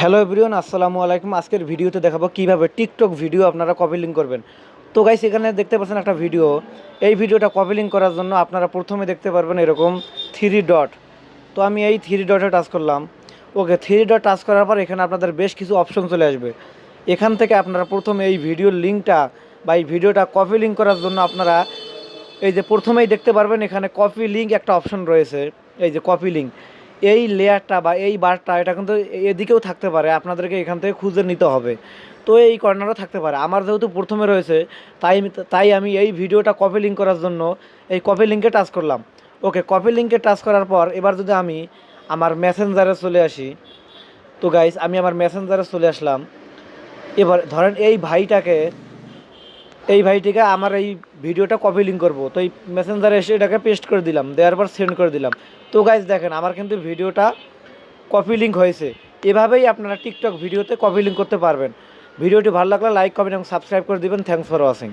Hello everyone, আসসালামু আলাইকুম। আজকের ভিডিওতে দেখাবো কীভাবে টিকটক ভিডিও আপনারা কপি লিঙ্ক করবেন। তো গাইস এখানে দেখতে পাচ্ছেন একটা ভিডিও এই ভিডিওটা কপি লিঙ্ক করার জন্য আপনারা প্রথমে দেখতে পারবেন এরকম থ্রি ডট তো আমি এই থ্রি ডটে টাচ করলাম। ওকে থ্রি ডট টাচ করার পর এখানে আপনাদের বেশ কিছু অপশন চলে আসবে। এখান থেকে আপনারা প্রথমে এই ভিডিওর লিঙ্কটা বা এই ভিডিওটা কপি লিঙ্ক করার জন্য আপনারা এই যে প্রথমেই দেখতে পারবেন এখানে কপি লিঙ্ক একটা অপশন রয়েছে। এই যে কপি লিঙ্ক এই লেয়ারটা বা এই বারটা, এটা কিন্তু এদিকেও থাকতে পারে, আপনাদেরকে এখান থেকে খুঁজে নিতে হবে। তো এই কর্নারও থাকতে পারে। আমার যেহেতু প্রথমে রয়েছে, তাই তাই আমি এই ভিডিওটা কপি লিঙ্ক করার জন্য এই কপি লিঙ্কে টাচ করলাম। ওকে কপি লিঙ্কে টাচ করার পর, এবার যদি আমি আমার মেসেঞ্জারে চলে আসি, তো গাইস আমি আমার মেসেঞ্জারে চলে আসলাম। এবার ধরেন এই ভাইটাকে এই ভাইটিকে আমার এই ভিডিওটা কপি লিঙ্ক করব। তো এই মেসেঞ্জারে এসে এটাকে পেস্ট করে দিলাম, দেওয়ার পর সেন্ড করে দিলাম। তো গাইজ দেখেন, আমার কিন্তু ভিডিওটা কপি লিঙ্ক হয়েছে। এভাবেই আপনারা টিকটক ভিডিওতে কপি লিঙ্ক করতে পারবেন। ভিডিওটি ভালো লাগলে লাইক কমেন্ট এবং সাবস্ক্রাইব করে দেবেন। Thanks for watching